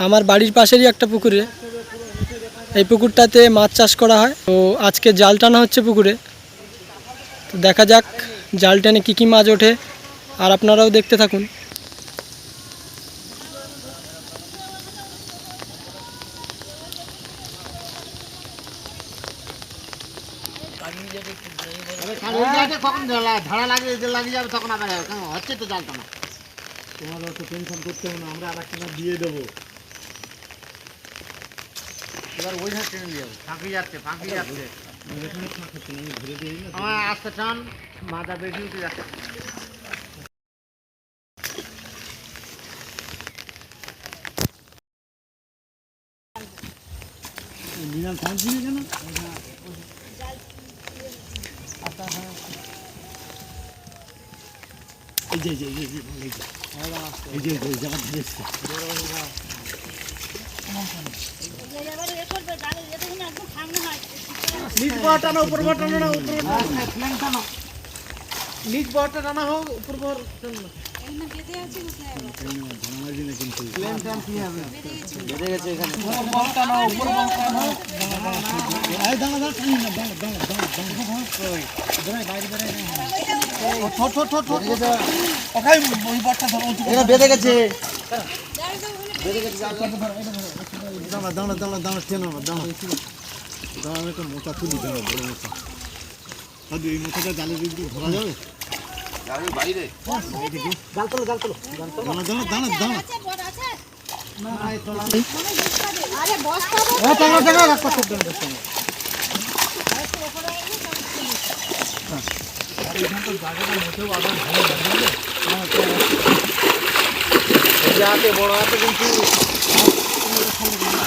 আমার বাড়ির পাশেরই একটা পুকুরে এই পুকুরটাতে মাছ চাষ করা হয় তো আজকে জাল টানা হচ্ছে পুকুরে তো দেখা যাক জাল টেনে কী কী মাছ ওঠে আর আপনারাও দেখতে থাকুন কখন ধারা লাগে লাগিয়ে যাবে তখন আবার হচ্ছে তো জালটা তোমার অত টেনশন করতে হবে আমরা আর একটা দিয়ে দেবো এবার ওই ধার টেনে দিয়ে যাবে ফাঁকি যাচ্ছে ফাঁকি যাচ্ছে আমার আস্তে টান মাথা বেশি উঠে যাচ্ছে মিনাল থামছি না কেন এই যে এই যে এই যে এই যে এই যে এই জায়গা ধরেছে না টানা হোক বেঁধে গেছে বেঁধে গেছে দাঁড়া দাঁড়া দাঁড়া দাঁড়া টেনো না দাঁড়া। দাঁড়া একটা মোটা তুলি দাঁড়া বড় মোটা দাদু এই মোটাটা জালে দিদি ধরা যাবে? বড় আছে কিন্তু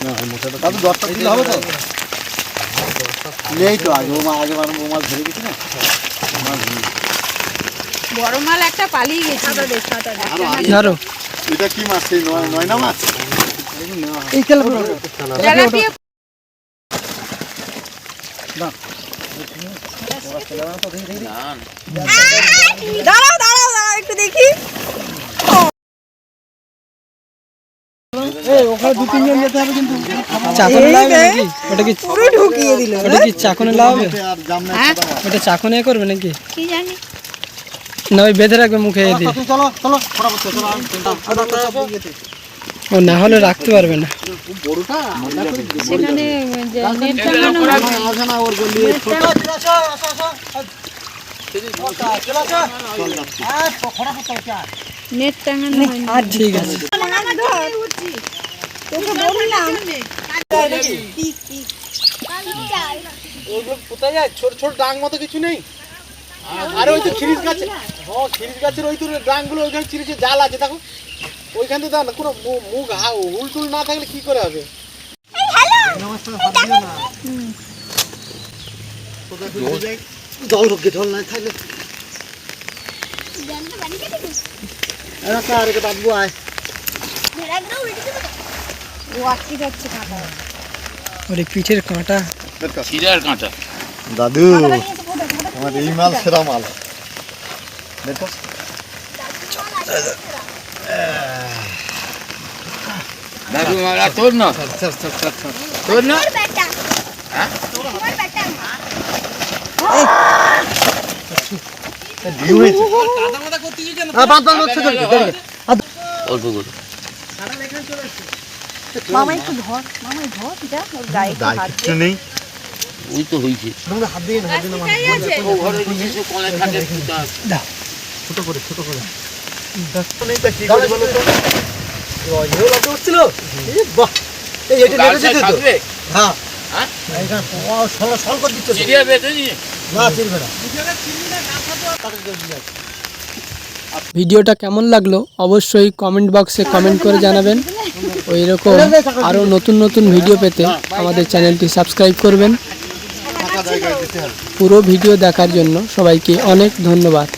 দশটা হবে তো? নেই তো আগে ও মা আগে ও মাছ ধরে গেছি না? বড় মাল একটা পালিয়ে গেছে। ধরো। এটা কি মাছ সেই নয় নয়না মাছ? এই খেলা তেলাপিয়া দাঁড়াও দাঁড়াও দাঁড়াও একটু দেখি ওখানে দু তিনজন যেতে হবে কিন্তু চাকনে লাগাবে নাকি ওটা কি পুরো ঢুকিয়ে দিল ওটা কি চাকনে লাগাবে আর জাম না হ্যাঁ ওটা চাকনে করবে নাকি? কি জানি। না ওই বেঁধে রাখবে মুখে দিয়ে। ও না হলে রাখতে পারবে না। নেট টাঙানো ঠিক আছে। তোকে বললাম কোথায় যায়? ছোট ছোট ডাং মতো কিছু নেই? আরে ওই তো খিরিস গাছে? হ্যাঁ খিরিস গাছের ওই তো ডাংগুলো ওইখানে চিরেছে জাল আছে দেখো। ওইখান থেকে দাও না কোনো মু- মুখ হা হুল টুল না থাকলে কি করে হবে? নাই থাকলে। আর একটা বাবু আয়। ও আটকে যাচ্ছে কাঁটা ওরে পিঠের কাঁটা দাদু আমার এই মাল সেরা মাল দেখো দাদু তোর না তোর না অল্প করে মামা একটু ধর মামা ধর এটা ওর গায়ে একটু দায় হাত কিচ্ছু নেই? ওই তো হয়েছে। হাত দিয়ে হাত দিয়ে ও ঘরে কোণে আছে। ছোট করে ছোট করে। নেই তা কি করে বলো তো? গাছে থাকবে? হ্যাঁ। হ্যাঁ? এইখানে ও সল সল করে দিচ্ছে চিড়িয়া বেঁধেছি না চিনবে না। ভিডিওটা কেমন লাগল? অবশ্যই কমেন্ট বক্সে কমেন্ট করে জানাবেন। ওই রকম আরও নতুন নতুন ভিডিও পেতে আমাদের চ্যানেলটি সাবস্ক্রাইব করবেন। পুরো ভিডিও দেখার জন্য সবাইকে অনেক ধন্যবাদ।